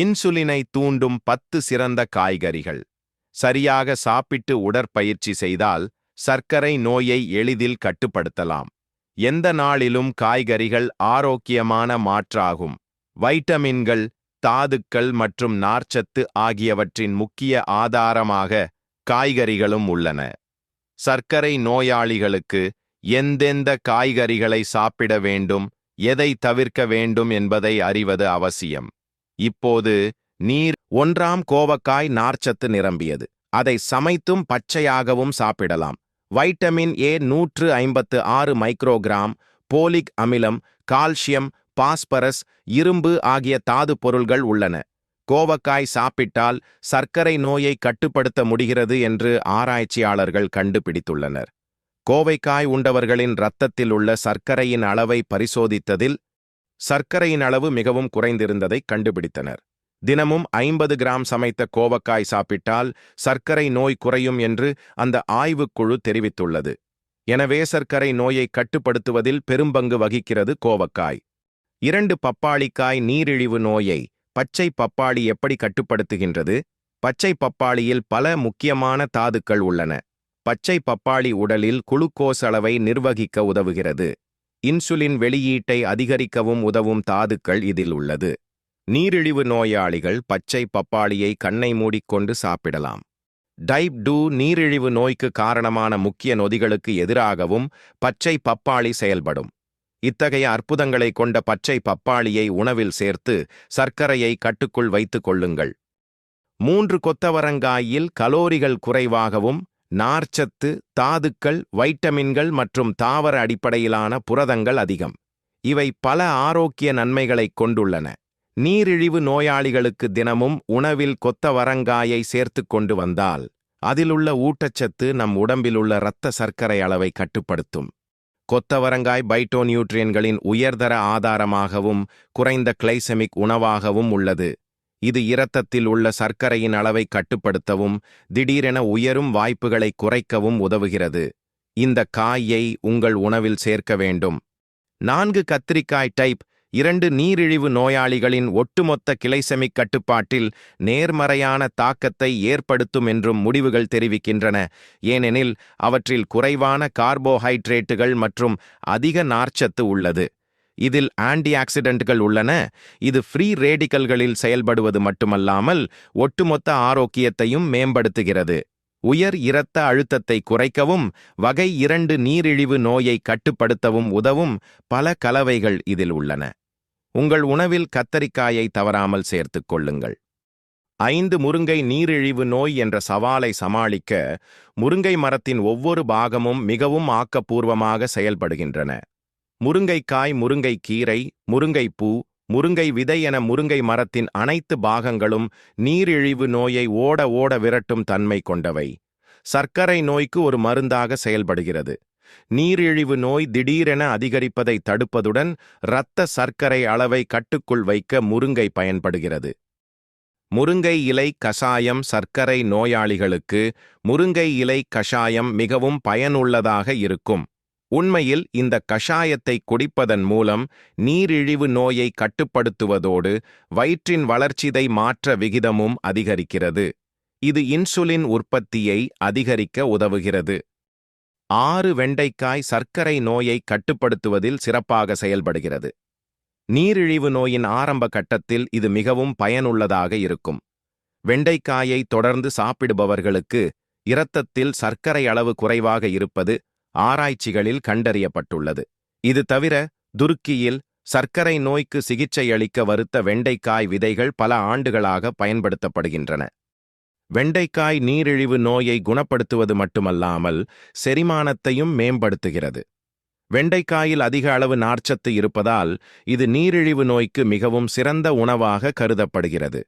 இன்சுலினை தூண்டும் பத்து சிறந்த காய்கறிகள். சரியாக சாப்பிட்டு உடற்பயிற்சி செய்தால் சர்க்கரை நோயை எளிதில் கட்டுப்படுத்தலாம். எந்த நாளிலும் காய்கறிகள் ஆரோக்கியமான மாற்றாகும். வைட்டமின்கள் தாதுக்கள் மற்றும் நார்ச்சத்து ஆகியவற்றின் முக்கிய ஆதாரமாக காய்கறிகளும் உள்ளன. சர்க்கரை நோயாளிகளுக்கு எந்தெந்த காய்கறிகளை சாப்பிட வேண்டும் எதை தவிர்க்க வேண்டும் என்பதை அறிவது அவசியம். இப்போது நீர் ஒன்றாம் கோவக்காய் நார்ச்சத்து நிரம்பியது. அதை சமைத்தும் பச்சையாகவும் சாப்பிடலாம். வைட்டமின் ஏ நூற்று ஐம்பத்து ஆறு மைக்ரோகிராம் போலிக் அமிலம் கால்சியம் பாஸ்பரஸ் இரும்பு ஆகிய தாது பொருள்கள் உள்ளன. கோவக்காய் சாப்பிட்டால் சர்க்கரை நோயை கட்டுப்படுத்த முடிகிறது என்று ஆராய்ச்சியாளர்கள் கண்டுபிடித்துள்ளனர். கோவைக்காய் உண்டவர்களின் இரத்தத்தில் உள்ள சர்க்கரையின் அளவை பரிசோதித்ததில் சர்க்கரையின் அளவு மிகவும் குறைந்திருந்ததை கண்டுபிடித்தனர். தினமும் ஐம்பது கிராம் சமைத்த கோவக்காய் சாப்பிட்டால் சர்க்கரை நோய் குறையும் என்று அந்த ஆய்வுக்குழு தெரிவித்துள்ளது. எனவே சர்க்கரை நோயை கட்டுப்படுத்துவதில் பெரும்பங்கு வகிக்கிறது கோவக்காய். இரண்டு பப்பாளிக்காய் நீரிழிவு நோயை பச்சை பப்பாளி எப்படி கட்டுப்படுத்துகின்றது? பச்சை பப்பாளியில் பல முக்கியமான தாதுக்கள் உள்ளன. பச்சை பப்பாளி உடலில் குளுக்கோஸ் அளவை நிர்வகிக்க உதவுகிறது. இன்சுலின் வெளியீட்டை அதிகரிக்கவும் உதவும் தாதுக்கள் இதில் உள்ளது. நீரிழிவு நோயாளிகள் பச்சை பப்பாளியை கண்ணை மூடிக்கொண்டு சாப்பிடலாம். டைப் டூ நீரிழிவு நோய்க்கு காரணமான முக்கிய நொதிகளுக்கு எதிராகவும் பச்சை பப்பாளி செயல்படும். இத்தகைய அற்புதங்களை கொண்ட பச்சை பப்பாளியை உணவில் சேர்த்து சர்க்கரையை கட்டுக்குள் வைத்துக் கொள்ளுங்கள். மூன்று கொத்தவரங்காயில் கலோரிகள் குறைவாகவும் நார்ச்சத்து தாதுக்கள் வைட்டமின்கள் மற்றும் தாவர அடிப்படையிலான புரதங்கள் அதிகம். இவை பல ஆரோக்கிய நன்மைகளைக் கொண்டுள்ளன. நீரிழிவு நோயாளிகளுக்கு தினமும் உணவில் கொத்தவரங்காயை சேர்த்துக் கொண்டு வந்தால் அதிலுள்ள ஊட்டச்சத்து நம் உடம்பிலுள்ள இரத்த சர்க்கரை அளவை கட்டுப்படுத்தும். கொத்தவரங்காய் பைட்டோநியூட்ரியன்களின் உயர்தர ஆதாரமாகவும் குறைந்த கிளைசெமிக் உணவாகவும் உள்ளது. இது இரத்தத்தில் உள்ள சர்க்கரையின் அளவை கட்டுப்படுத்தவும் திடீரென உயரும் வாய்ப்புகளை குறைக்கவும் உதவுகிறது. இந்த காயை உங்கள் உணவில் சேர்க்க வேண்டும். நான்கு கத்திரிக்காய் டைப் இரண்டு நீரிழிவு நோயாளிகளின் ஒட்டுமொத்த கிளைசெமிக் கட்டுப்பாட்டில் நேர்மறையான தாக்கத்தை ஏற்படுத்தும் என்றும் முடிவுகள் தெரிவிக்கின்றன. ஏனெனில் அவற்றில் குறைவான கார்போஹைட்ரேட்டுகள் மற்றும் அதிக நார்ச்சத்து உள்ளது. இதில் ஆன்டி ஆக்சிடென்ட்கள் உள்ளன. இது ஃப்ரீ ரேடிக்கல்களில் செயல்படுவது மட்டுமல்லாமல் ஒட்டுமொத்த ஆரோக்கியத்தையும் மேம்படுத்துகிறது. உயர் இரத்த அழுத்தத்தை குறைக்கவும் வகை இரண்டு நீரிழிவு நோயை கட்டுப்படுத்தவும் உதவும் பல கலவைகள் இதில் உள்ளன. உங்கள் உணவில் கத்தரிக்காயை தவறாமல் சேர்த்துக் கொள்ளுங்கள். ஐந்து முருங்கை நீரிழிவு நோய் என்ற சவாலை சமாளிக்க முருங்கை மரத்தின் ஒவ்வொரு பாகமும் மிகவும் ஆக்கப்பூர்வமாக செயல்படுகின்றன. முருங்கைக்காய் முருங்கை கீரை முருங்கை பூ முருங்கை விதை என முருங்கை மரத்தின் அனைத்து பாகங்களும் நீரிழிவு நோயை ஓட ஓட விரட்டும் தன்மை கொண்டவை. சர்க்கரை நோய்க்கு ஒரு மருந்தாக செயல்படுகிறது. நீரிழிவு நோய் திடீரென அதிகரிப்பதை தடுப்பதுடன் இரத்த சர்க்கரை அளவை கட்டுக்குள் வைக்க முருங்கை பயன்படுகிறது. முருங்கை இலை கஷாயம் சர்க்கரை நோயாளிகளுக்கு முருங்கை இலை கஷாயம் மிகவும் பயனுள்ளதாக இருக்கும். உண்மையில் இந்த கஷாயத்தை குடிப்பதன் மூலம் நீரிழிவு நோயை கட்டுப்படுத்துவதோடு வயிற்றின் வளர்ச்சிதை மாற்ற விகிதமும் அதிகரிக்கிறது. இது இன்சுலின் உற்பத்தியை அதிகரிக்க உதவுகிறது. ஆறு வெண்டைக்காய் சர்க்கரை நோயை கட்டுப்படுத்துவதில் சிறப்பாக செயல்படுகிறது. நீரிழிவு நோயின் ஆரம்ப கட்டத்தில் இது மிகவும் பயனுள்ளதாக இருக்கும். வெண்டைக்காயை தொடர்ந்து சாப்பிடுபவர்களுக்கு இரத்தத்தில் சர்க்கரை அளவு குறைவாக இருப்பது ஆராய்ச்சிகளில் கண்டறியப்பட்டுள்ளது. இது தவிர துருக்கியில் சர்க்கரை நோய்க்கு சிகிச்சை அளிக்க வருத்த வெண்டைக்காய் விதைகள் பல ஆண்டுகளாக பயன்படுத்தப்படுகின்றன. வெண்டைக்காய் நீரிழிவு நோயை குணப்படுத்துவது மட்டுமல்லாமல் செரிமானத்தையும் மேம்படுத்துகிறது. வெண்டைக்காயில் அதிக அளவு நார்ச்சத்து இருப்பதால் இது நீரிழிவு நோய்க்கு மிகவும் சிறந்த உணவாக கருதப்படுகிறது.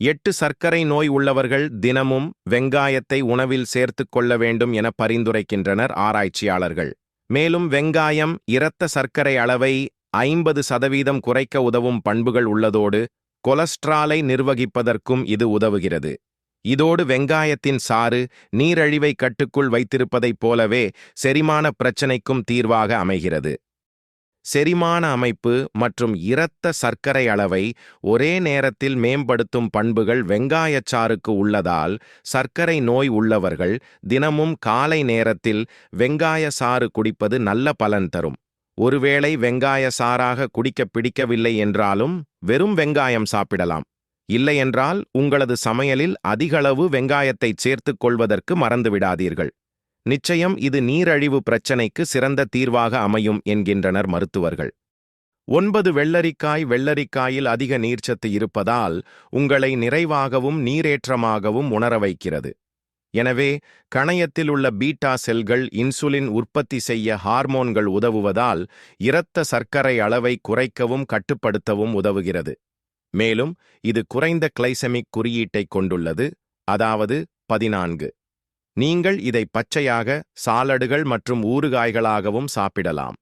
எட்டு சர்க்கரை நோய் உள்ளவர்கள் தினமும் வெங்காயத்தை உணவில் சேர்த்துக் கொள்ள வேண்டும் என பரிந்துரைக்கின்றனர் ஆராய்ச்சியாளர்கள். மேலும் வெங்காயம் இரத்த சர்க்கரை அளவை ஐம்பது சதவீதம் குறைக்க உதவும் பண்புகள் உள்ளதோடு கொலஸ்ட்ராலை நிர்வகிப்பதற்கும் இது உதவுகிறது. இதோடு வெங்காயத்தின் சாறு நீரழிவை கட்டுக்குள் வைத்திருப்பதைப் போலவே செரிமான பிரச்சினைக்கும் தீர்வாக அமைகிறது. செரிமான அமைப்பு மற்றும் இரத்த சர்க்கரை அளவை ஒரே நேரத்தில் மேம்படுத்தும் பண்புகள் வெங்காயச்சாறுக்கு உள்ளதால் சர்க்கரை நோய் உள்ளவர்கள் தினமும் காலை நேரத்தில் வெங்காய சாறு குடிப்பது நல்ல பலன் தரும். ஒருவேளை வெங்காய சாறாக குடிக்க பிடிக்கவில்லை என்றாலும் வெறும் வெங்காயம் சாப்பிடலாம். இல்லையென்றால் உங்களது சமையலில் அதிகளவு வெங்காயத்தை சேர்த்துக் கொள்வதற்கு மறந்துவிடாதீர்கள். நிச்சயம் இது நீரழிவு பிரச்சினைக்கு சிறந்த தீர்வாக அமையும் என்கின்றனர் மருத்துவர்கள். ஒன்பது வெள்ளரிக்காய் வெள்ளரிக்காயில் அதிக நீர்ச்சத்து இருப்பதால் உங்களை நிறைவாகவும் நீரேற்றமாகவும் உணர வைக்கிறது. எனவே கணையத்தில் உள்ள பீட்டா செல்கள் இன்சுலின் உற்பத்தி செய்ய ஹார்மோன்கள் உதவுவதால் இரத்த சர்க்கரை அளவை குறைக்கவும் கட்டுப்படுத்தவும் உதவுகிறது. மேலும் இது குறைந்த கிளைசெமிக் குறியீட்டைக் கொண்டுள்ளது அதாவது பதினான்கு. நீங்கள் இதை பச்சையாக சாலடுகள் மற்றும் ஊறுகாய்களாகவும் சாப்பிடலாம்.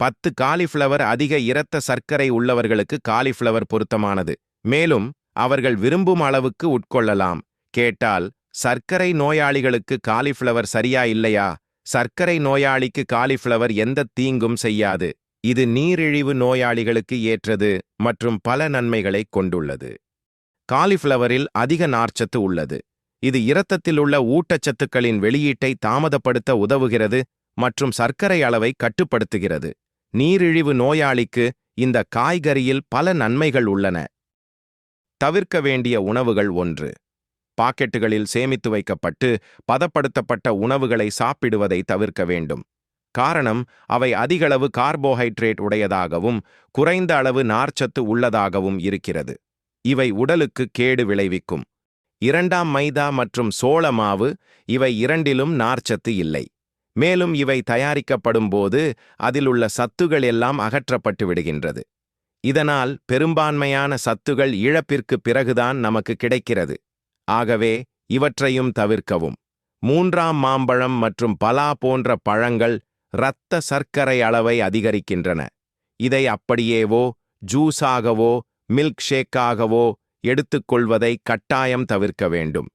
பத்து காலிஃப்ளவர் அதிக இரத்த சர்க்கரை உள்ளவர்களுக்கு காலிஃப்ளவர் பொருத்தமானது. மேலும் அவர்கள் விரும்பும் அளவுக்கு உட்கொள்ளலாம். கேட்டால் சர்க்கரை நோயாளிகளுக்கு காலிஃப்ளவர் சரியா இல்லையா? சர்க்கரை நோயாளிக்கு காலிஃப்ளவர் எந்த தீங்கும் செய்யாது. இது நீரிழிவு நோயாளிகளுக்கு ஏற்றது மற்றும் பல நன்மைகளை கொண்டுள்ளது. காலிஃப்ளவரில் அதிக நார்ச்சத்து உள்ளது. இது இரத்தத்தில் உள்ள ஊட்டச்சத்துக்களின் வெளியீட்டை தாமதப்படுத்த உதவுகிறது மற்றும் சர்க்கரை அளவை கட்டுப்படுத்துகிறது. நீரிழிவு நோயாளிக்கு இந்த காய்கறியில் பல நன்மைகள் உள்ளன. தவிர்க்க வேண்டிய உணவுகள் ஒன்று. பாக்கெட்டுகளில் சேமித்து வைக்கப்பட்டு பதப்படுத்தப்பட்ட உணவுகளை சாப்பிடுவதை தவிர்க்க வேண்டும். காரணம் அவை அதிகளவு கார்போஹைட்ரேட் உடையதாகவும் குறைந்த அளவு நார்ச்சத்து உள்ளதாகவும் இருக்கிறது. இவை உடலுக்கு கேடு விளைவிக்கும். இரண்டாம் மைதா மற்றும் சோள மாவு இவை இரண்டிலும் நார்ச்சத்து இல்லை. மேலும் இவை தயாரிக்கப்படும் போது அதில் உள்ள சத்துகள் எல்லாம் அகற்றப்பட்டு விடுகின்றது. இதனால் பெரும்பான்மையான சத்துகள் இழப்பிற்கு பிறகுதான் நமக்கு கிடைக்கிறது. ஆகவே இவற்றையும் தவிர்க்கவும். மூன்றாம் மாம்பழம் மற்றும் பலா போன்ற பழங்கள் இரத்த சர்க்கரை அளவை அதிகரிக்கின்றன. இதை அப்படியேவோ ஜூஸாகவோ மில்க் ஷேக்காகவோ எடுத்துக்கொள்வதை கட்டாயம் தவிர்க்க வேண்டும்.